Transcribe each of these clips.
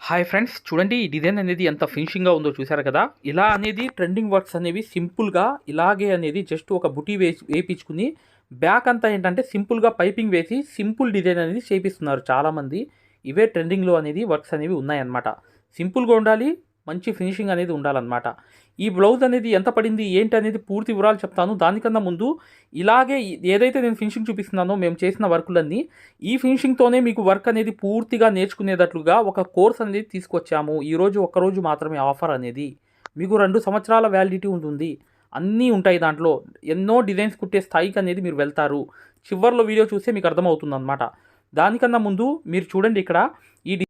Hi friends చూడండి ఈ design అనేది ఎంత ఫినిషింగ్గా ఉందో చూసారు కదా? ఇలా అనేది ట్రెండింగ్ వర్క్స్ అనేవి సింపుల్గా ఇలాగే అనేది జస్ట్ ఒక బుటీ వేసి వేయించుకుని బ్యాక్ అంతా ఏంటంటే సింపుల్గా పైపింగ్ వేసి సింపుల్ డిజైన్ అనేది చేపిస్తున్నారు చాలామంది. ఇవే ట్రెండింగ్లో అనేది వర్క్స్ అనేవి ఉన్నాయన్నమాట. సింపుల్గా ఉండాలి మంచి ఫినిషింగ్ అనేది ఉండాలన్నమాట. ఈ బ్లౌజ్ అనేది ఎంత పడింది ఏంటి అనేది పూర్తి వివరాలు చెప్తాను. దానికన్నా ముందు ఇలాగే ఏదైతే నేను ఫినిషింగ్ చూపిస్తున్నానో మేము చేసిన వర్కులన్నీ ఈ ఫినిషింగ్తోనే మీకు వర్క్ అనేది పూర్తిగా నేర్చుకునేటట్లుగా ఒక కోర్స్ అనేది తీసుకొచ్చాము. ఈరోజు ఒక్కరోజు మాత్రమే ఆఫర్ అనేది. మీకు రెండు సంవత్సరాల వ్యాలిడిటీ ఉంటుంది. అన్నీ ఉంటాయి దాంట్లో. ఎన్నో డిజైన్స్ కుట్టే స్థాయికి అనేది మీరు వెళ్తారు. చివరిలో వీడియో చూస్తే మీకు అర్థమవుతుంది అనమాట దానికన్నా ముందు మీరు చూడండి ఇక్కడ ఈ డి-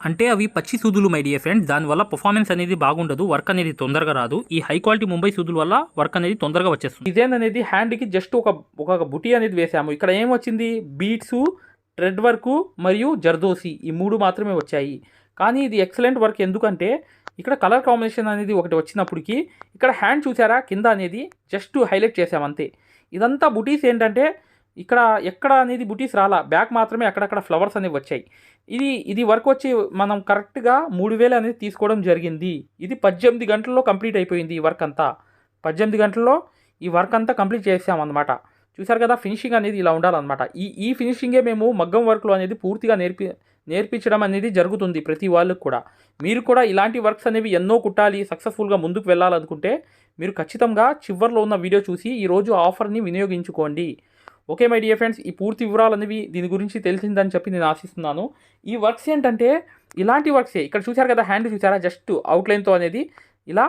అంటే అవి పచ్చి సూదులు మై డియర్ ఫ్రెండ్స్ దానివల్ల పర్ఫార్మెన్స్ అనేది బాగుండదు వర్క్ అనేది తొందరగా రాదు. ఈ హై క్వాలిటీ ముంబై సూదుల వల్ల వర్క్ అనేది తొందరగా వచ్చేస్తుంది. డిజైన్ అనేది హ్యాండ్కి జస్ట్ ఒక ఒక బుటీ అనేది వేసాము. ఇక్కడ ఏం వచ్చింది? బీట్స్ థ్రెడ్ వర్క్ మరియు జర్దోసి ఈ మూడు మాత్రమే వచ్చాయి. కానీ ఇది ఎక్సలెంట్ వర్క్ ఎందుకంటే ఇక్కడ కలర్ కాంబినేషన్ అనేది ఒకటి వచ్చినప్పటికీ ఇక్కడ హ్యాండ్ చూసారా? కింద అనేది జస్ట్ హైలైట్ చేసామంతే అంతే. ఇదంతా బుటీస్ ఏంటంటే ఇక్కడ ఎక్కడ అనేది బుటీస్ రాలా. బ్యాక్ మాత్రమే అక్కడక్కడ ఫ్లవర్స్ అనేవి వచ్చాయి. ఇది ఇది వర్క్ వచ్చి మనం కరెక్ట్గా మూడు వేలు అనేది తీసుకోవడం జరిగింది. ఇది పద్దెనిమిది గంటల్లో కంప్లీట్ అయిపోయింది ఈ వర్క్ అంతా. పద్దెనిమిది గంటల్లో ఈ వర్క్ అంతా కంప్లీట్ చేసామన్నమాట చూసారు కదా ఫినిషింగ్ అనేది ఇలా ఉండాలన్నమాట. ఈ ఈ ఫినిషింగే మేము మగ్గం వర్క్లో అనేది పూర్తిగా నేర్పి నేర్పించడం అనేది జరుగుతుంది ప్రతి వాళ్ళకు కూడా. మీరు కూడా ఇలాంటి వర్క్స్ అనేవి ఎన్నో కుట్టాలి సక్సెస్ఫుల్గా ముందుకు వెళ్ళాలనుకుంటే మీరు ఖచ్చితంగా చివర్లో ఉన్న వీడియో చూసి ఈరోజు ఆఫర్ని వినియోగించుకోండి. ఓకే మై డియర్ ఫ్రెండ్స్ ఈ పూర్తి వివరాలు అనేవి దీని గురించి తెలిసిందని చెప్పి నేను ఆశిస్తున్నాను. ఈ వర్క్స్ ఏంటంటే ఇలాంటి వర్క్సే ఇక్కడ చూసారు కదా హ్యాండ్ చూసారా జస్ట్ అవుట్లైన్తో అనేది ఇలా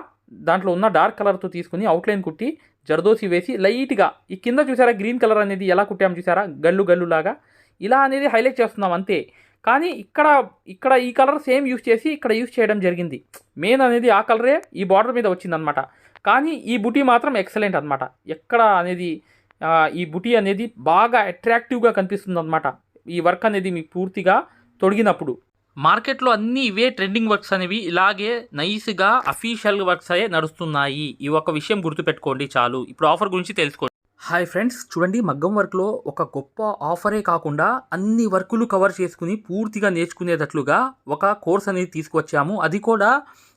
దాంట్లో ఉన్న డార్క్ కలర్తో తీసుకుని అవుట్లైన్ కుట్టి జర్దోసి వేసి లైట్గా ఈ కింద చూసారా గ్రీన్ కలర్ అనేది ఎలా కుట్టాము చూసారా గల్లు గల్లు లాగా ఇలా అనేది హైలైట్ చేస్తున్నాం అంతే. కానీ ఇక్కడ ఇక్కడ ఈ కలర్ సేమ్ యూస్ చేసి ఇక్కడ యూస్ చేయడం జరిగింది. మెయిన్ అనేది ఆ కలరే ఈ బార్డర్ మీద వచ్చిందనమాట. కానీ ఈ బుటీ మాత్రం ఎక్సలెంట్ అనమాట. ఎక్కడ అనేది ఈ బుటీ అనేది బాగా అట్రాక్టివ్గా కనిపిస్తుంది అనమాట ఈ వర్క్ అనేది మీకు పూర్తిగా తొడిగినప్పుడు. మార్కెట్లో అన్ని ఇవే ట్రెండింగ్ వర్క్స్ అనేవి ఇలాగే నైస్గా అఫీషియల్ వర్క్స్ అయ్యే నడుస్తున్నాయి. ఈ ఒక విషయం గుర్తుపెట్టుకోండి చాలు. ఇప్పుడు ఆఫర్ గురించి తెలుసుకోండి. హాయ్ ఫ్రెండ్స్ చూడండి మగ్గం వర్క్లో ఒక గొప్ప ఆఫరే కాకుండా అన్ని వర్కులు కవర్ చేసుకుని పూర్తిగా నేర్చుకునేటట్లుగా ఒక కోర్స్ అనేది తీసుకొచ్చాము అది కూడా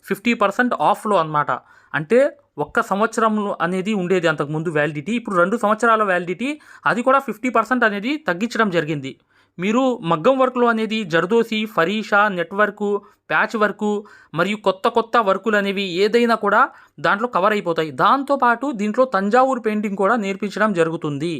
ఫిఫ్టీ పర్సెంట్ ఆఫ్లో అనమాట అంటే ఒక్క సంవత్సరం అనేది ఉండేది అంతకుముందు వ్యాలిడిటీ ఇప్పుడు రెండు సంవత్సరాల వ్యాలిడిటీ అది కూడా ఫిఫ్టీ పర్సెంట్ అనేది తగ్గించడం జరిగింది. మీరు మగ్గం వర్క్లో అనేది జర్దోసి ఫరీషా నెట్వర్కు ప్యాచ్ వర్కు మరియు కొత్త కొత్త వర్కులు అనేవి ఏదైనా కూడా దాంట్లో కవర్ అయిపోతాయి. దాంతోపాటు దీంట్లో తంజావూరు పెయింటింగ్ కూడా నేర్పించడం జరుగుతుంది.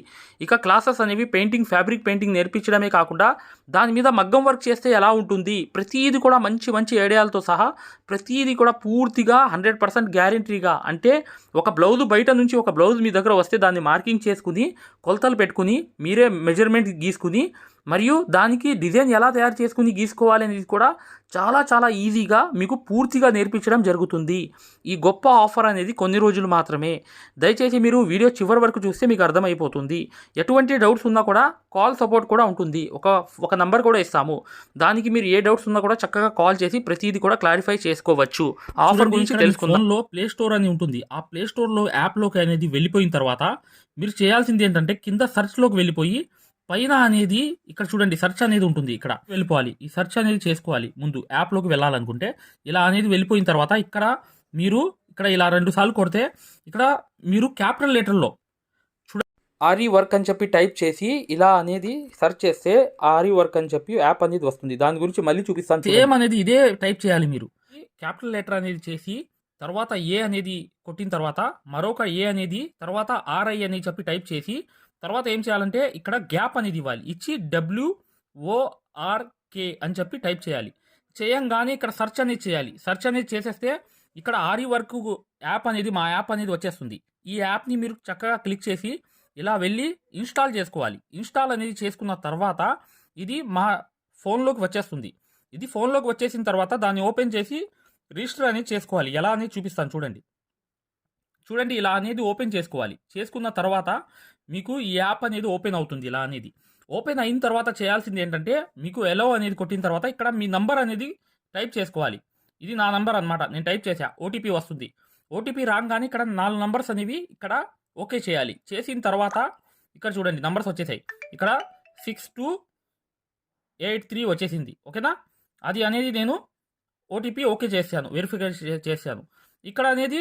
ఇక క్లాసెస్ అనేవి పెయింటింగ్ ఫ్యాబ్రిక్ పెయింటింగ్ నేర్పించడమే కాకుండా దాని మీద మగ్గం వర్క్ చేస్తే ఎలా ఉంటుంది? ప్రతిదీ కూడా మంచి మంచి ఐడియాలతో సహా ప్రతిదీ కూడా పూర్తిగా హండ్రెడ్ పర్సెంట్ గ్యారంటీగా అంటే ఒక బ్లౌజ్ బయట నుంచి ఒక బ్లౌజ్ మీ దగ్గర వస్తే దాన్ని మార్కింగ్ చేసుకుని కొలతలు పెట్టుకుని మీరే మెజర్మెంట్ గీసుకుని మరియు దానికి డిజైన్ ఎలా తయారు చేసుకుని గీసుకోవాలి అనేది కూడా చాలా చాలా ఈజీగా మీకు పూర్తిగా నేర్పించడం జరుగుతుంది. ఈ గొప్ప ఆఫర్ అనేది కొన్ని రోజులు మాత్రమే. దయచేసి మీరు వీడియో చివరి వరకు చూస్తే మీకు అర్థమైపోతుంది. ఎటువంటి డౌట్స్ ఉన్నా కూడా కాల్ సపోర్ట్ కూడా ఉంటుంది. ఒక ఒక నంబర్ కూడా ఇస్తాము. దానికి మీరు ఏ డౌట్స్ ఉన్నా కూడా చక్కగా కాల్ చేసి ప్రతిదీ కూడా క్లారిఫై చేసుకోవచ్చు. ఆఫర్ గురించి తెలుసుకుందాం. ఫోన్లో ప్లే స్టోర్ అని ఉంటుంది. ఆ ప్లే స్టోర్లో యాప్లోకి అనేది వెళ్ళిపోయిన తర్వాత మీరు చేయాల్సింది ఏంటంటే కింద సెర్చ్లోకి వెళ్ళిపోయి పైన అనేది ఇక్కడ చూడండి సెర్చ్ అనేది ఉంటుంది ఇక్కడ. వెళ్ళిపోవాలి. ఈ సెర్చ్ అనేది చేసుకోవాలి. ముందు యాప్లోకి వెళ్ళాలనుకుంటే ఇలా అనేది వెళ్ళిపోయిన తర్వాత ఇక్కడ మీరు ఇక్కడ ఇలా రెండు సార్లు కొడితే ఇక్కడ మీరు క్యాపిటల్ లెటర్లో ఆరి వర్క్ అని చెప్పి టైప్ చేసి ఇలా అనేది సెర్చ్ చేస్తే ఆరి వర్క్ అని చెప్పి యాప్ అనేది వస్తుంది. దాని గురించి మళ్ళీ చూపిస్తాను. సేమ్ అనేది ఇదే టైప్ చేయాలి మీరు. క్యాపిటల్ లెటర్ అనేది చేసి తర్వాత ఏ అనేది కొట్టిన తర్వాత మరొక ఏ అనేది తర్వాత ఆర్ఐ అని చెప్పి టైప్ చేసి తర్వాత ఏం చేయాలంటే ఇక్కడ గ్యాప్ అనేది ఇవ్వాలి. ఇచ్చి డబ్ల్యూ ఓ అని చెప్పి టైప్ చేయాలి. చేయంగానే ఇక్కడ సెర్చ్ అనేది చేయాలి. సెర్చ్ అనేది చేసేస్తే ఇక్కడ ఆరి వర్క్ యాప్ అనేది మా యాప్ అనేది వచ్చేస్తుంది. ఈ యాప్ని మీరు చక్కగా క్లిక్ చేసి ఇలా వెళ్ళి ఇన్స్టాల్ చేసుకోవాలి. ఇన్స్టాల్ అనేది చేసుకున్న తర్వాత ఇది మా ఫోన్లోకి వచ్చేస్తుంది. ఇది ఫోన్లోకి వచ్చేసిన తర్వాత దాన్ని ఓపెన్ చేసి రిజిస్టర్ అనేది చేసుకోవాలి. ఎలా అనేది చూపిస్తాను చూడండి. చూడండి ఇలా అనేది ఓపెన్ చేసుకోవాలి. చేసుకున్న తర్వాత మీకు ఈ యాప్ అనేది ఓపెన్ అవుతుంది ఇలా అనేది. ఓపెన్ అయిన తర్వాత చేయాల్సింది ఏంటంటే మీకు ఎలో అనేది కొట్టిన తర్వాత ఇక్కడ మీ నంబర్ అనేది టైప్ చేసుకోవాలి. ఇది నా నంబర్ అన్నమాట. నేను టైప్ చేశా. ఓటీపీ వస్తుంది. ఓటీపీ రాగానే ఇక్కడ నాలుగు నంబర్స్ అనేవి ఇక్కడ ఓకే చేయాలి. చేసిన తర్వాత ఇక్కడ చూడండి నంబర్స్ వచ్చేసాయి. ఇక్కడ సిక్స్ టూ ఎయిట్ త్రీ వచ్చేసింది. ఓకేనా అది అనేది నేను ఓటీపీ ఓకే చేశాను. వెరిఫికేషన్ చేశాను. ఇక్కడ అనేది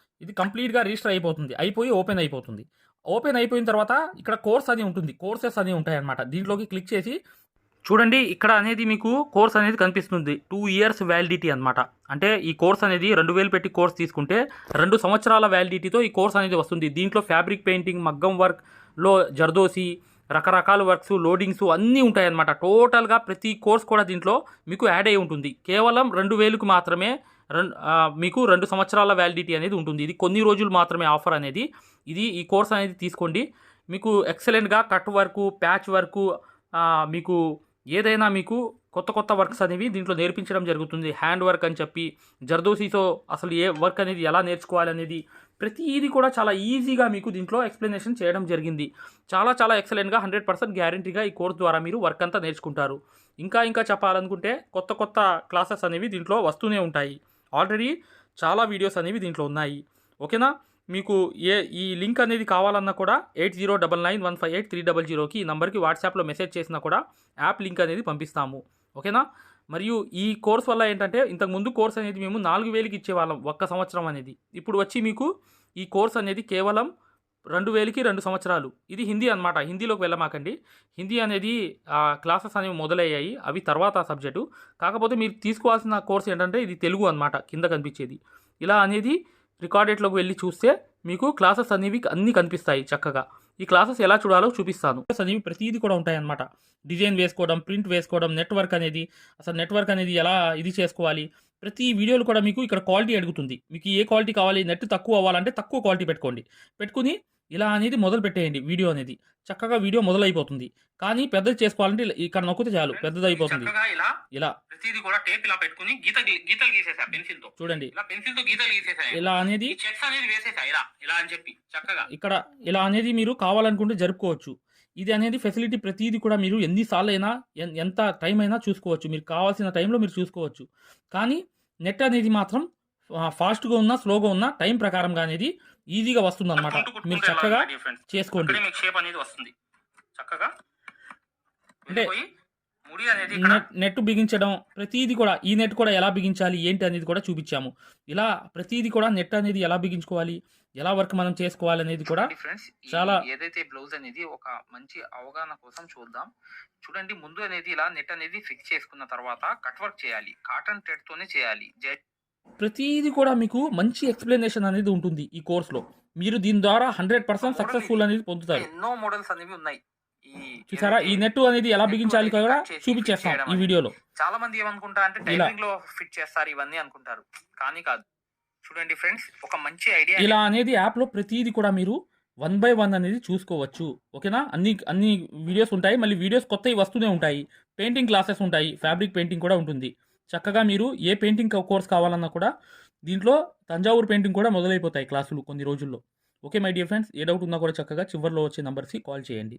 ఇది కంప్లీట్గా రిజిస్టర్ అయిపోతుంది. అయిపోయి ఓపెన్ అయిపోతుంది. ఓపెన్ అయిపోయిన తర్వాత ఇక్కడ కోర్స్ అది ఉంటుంది. కోర్సెస్ అది ఉంటాయి అన్నమాట దీంట్లోకి క్లిక్ చేసి చూడండి ఇక్కడ అనేది మీకు కోర్స్ అనేది కనిపిస్తుంది. టూ ఇయర్స్ వ్యాలిడిటీ అనమాట అంటే ఈ కోర్స్ అనేది రెండు వేలు పెట్టి కోర్స్ తీసుకుంటే రెండు సంవత్సరాల వ్యాలిడిటీతో ఈ కోర్స్ అనేది వస్తుంది. దీంట్లో ఫ్యాబ్రిక్ పెయింటింగ్ మగ్గం వర్క్లో జర్దోసి రకరకాల వర్క్స్ లోడింగ్స్ అన్నీ ఉంటాయన్నమాట. టోటల్గా ప్రతి కోర్స్ కూడా దీంట్లో మీకు యాడ్ అయి ఉంటుంది. కేవలం రెండు వేలకు మాత్రమే మీకు రెండు సంవత్సరాల వ్యాలిడిటీ అనేది ఉంటుంది. ఇది కొన్ని రోజులు మాత్రమే ఆఫర్ అనేది. ఇది ఈ కోర్స్ అనేది తీసుకోండి. మీకు ఎక్సలెంట్గా కట్ వర్క్ ప్యాచ్ వర్క్ మీకు ఏదైనా మీకు కొత్త కొత్త వర్క్స్ అనేవి దీంట్లో నేర్పించడం జరుగుతుంది. హ్యాండ్ వర్క్ అని చెప్పి జర్దోసీతో అసలు ఏ వర్క్ అనేది ఎలా నేర్చుకోవాలి అనేది ప్రతిదీ కూడా చాలా ఈజీగా మీకు దీంట్లో ఎక్స్ప్లెనేషన్ చేయడం జరిగింది. చాలా చాలా ఎక్సలెంట్గా హండ్రెడ్ పర్సెంట్ గ్యారంటీగా ఈ కోర్స్ ద్వారా మీరు వర్క్ అంతా నేర్చుకుంటారు. ఇంకా ఇంకా చెప్పాలనుకుంటే కొత్త కొత్త క్లాసెస్ అనేవి దీంట్లో వస్తూనే ఉంటాయి. ఆల్రెడీ చాలా వీడియోస్ అనేవి దీంట్లో ఉన్నాయి. ఓకేనా? మీకు ఏ ఈ లింక్ అనేది కావాలన్నా కూడా eight zero double nine one five eight three double జీరోకి ఈ నెంబర్కి వాట్సాప్లో మెసేజ్ చేసినా కూడా యాప్ లింక్ అనేది పంపిస్తాము. ఓకేనా? మరియు ఈ కోర్స్ వల్ల ఏంటంటే ఇంతకు ముందు కోర్స్ అనేది మేము నాలుగు వేలకి ఇచ్చేవాళ్ళం ఒక్క సంవత్సరం అనేది. ఇప్పుడు వచ్చి మీకు ఈ కోర్స్ అనేది కేవలం రెండు వేలకి రెండు సంవత్సరాలు. ఇది హిందీ అనమాట హిందీలోకి వెళ్ళమాకండి. హిందీ అనేది క్లాసెస్ అనేవి మొదలయ్యాయి. అవి తర్వాత సబ్జెక్టు. కాకపోతే మీరు తీసుకోవాల్సిన కోర్స్ ఏంటంటే ఇది తెలుగు అనమాట కింద కనిపించేది. ఇలా అనేది రికార్డెడ్లోకి వెళ్ళి చూస్తే మీకు క్లాసెస్ అనేవి అన్నీ కనిపిస్తాయి చక్కగా. ఈ క్లాసెస్ ఎలా చూడాలో చూపిస్తాను. అనేవి ప్రతిదీ కూడా ఉంటాయన్నమాట డిజైన్ వేసుకోవడం ప్రింట్ వేసుకోవడం నెట్వర్క్ అనేది అసలు నెట్వర్క్ అనేది ఎలా ఇది చేసుకోవాలి? ప్రతి వీడియోలు కూడా మీకు ఇక్కడ క్వాలిటీ అడుగుతుంది. మీకు ఏ క్వాలిటీ కావాలి నెట్ తక్కువ అవ్వాలంటే తక్కువ క్వాలిటీ పెట్టుకోండి. పెట్టుకుని ఇలా అనేది మొదలు పెట్టేయండి వీడియో అనేది. చక్కగా వీడియో మొదలైపోతుంది. కానీ పెద్దది చేసుకోవాలంటే ఇక్కడ నొక్కితే చాలు పెద్దది అయిపోతుంది ఇలా ఇలా. ప్రతిదీ కూడా టేప్ ఇలా పెట్టుకుని గీత గీతలు గీసేసా పెన్సిల్తో చూడండి. ఇలా పెన్సిల్తో గీతలు గీసేసా ఇలా అనేది ఈ చెక్స్ అనేది వేసేసా ఇలా ఇలా అని చెప్పి చక్కగా. ఇక్కడ ఇలా అనేది మీరు కావాలనుకుంటే జరుపుకోవచ్చు. ఇది అనేది ఫెసిలిటీ ప్రతిదీ కూడా మీరు ఎన్నిసార్లు అయినా ఎంత టైం అయినా చూసుకోవచ్చు. మీరు కావాల్సిన టైంలో మీరు చూసుకోవచ్చు. కానీ నెట్ అనేది మాత్రం ఫాస్ట్గా ఉన్నా స్లోగా ఉన్నా టైం ప్రకారంగా అనేది ఈజీగా వస్తుంది అనమాట మీరు చక్కగా చేసుకోండి. మీకు షేప్ అనేది వస్తుంది. చక్కగా అంటే నెట్ నెట్ బిగించడం ప్రతిదీ కూడా ఈ నెట్ కూడా ఎలా బిగించాలి ఏంటి అనేది కూడా చూపించాము. ఇలా ప్రతిదీ కూడా నెట్ అనేది ఎలా బిగించుకోవాలి ఎలా వర్క్ మనం చేసుకోవాలి అనేది కూడా చాలా- ఏదైతే బ్లౌజ్ అనేది ఒక మంచి అవగాహన కోసం చూద్దాం. చూడండి ముందు అనేది ఇలా నెట్ అనేది ఫిక్స్ చేసుకున్న తర్వాత కట్ వర్క్ చేయాలి. కాటన్ థ్రెడ్ తోనే చేయాలి. ప్రతిదీ కూడా మీకు మంచి ఎక్స్ప్లెనేషన్ అనేది ఉంటుంది ఈ కోర్సులో మీరు దీని ద్వారా హండ్రెడ్ పర్సెంట్ సక్సెస్ఫుల్ అనేది పొందుతారు. ఎన్నో మోడల్స్ అనేవి ఉన్నాయి. చూసారా? ఈ నెట్ అనేది ఎలా బిగించాలి కూడా చూపించేస్తాం ఈ వీడియోలో. చాలా మంది ఏమనుకుంటారు అంటే. టైమింగ్లో ఫిట్ చేస్తారు ఇవన్నీ అనుకుంటారు. కానీ కాదు. చూడండి ఫ్రెండ్స్ ఒక మంచి ఐడియా ఇలా అనేది యాప్లో ప్రతిదీ కూడా మీరు వన్ బై వన్ అనేది చూసుకోవచ్చు. ఓకేనా? అన్ని అన్ని వీడియోస్ ఉంటాయి. మళ్ళీ వీడియోస్ కొత్తవి వస్తూనే ఉంటాయి. పెయింటింగ్ క్లాసెస్ ఉంటాయి. ఫ్యాబ్రిక్ పెయింటింగ్ కూడా ఉంటుంది. చక్కగా మీరు ఏ పెయింటింగ్ కోర్స్ కావాలన్నా కూడా దీంట్లో తంజావూరు పెయింటింగ్ కూడా మొదలైపోతాయి క్లాసులు కొన్ని రోజుల్లో. ఓకే మై డియర్ ఫ్రెండ్స్ ఏ డౌట్ ఉన్నా కూడా చక్కగా చివరిలో వచ్చే నంబర్స్కి కాల్ చేయండి.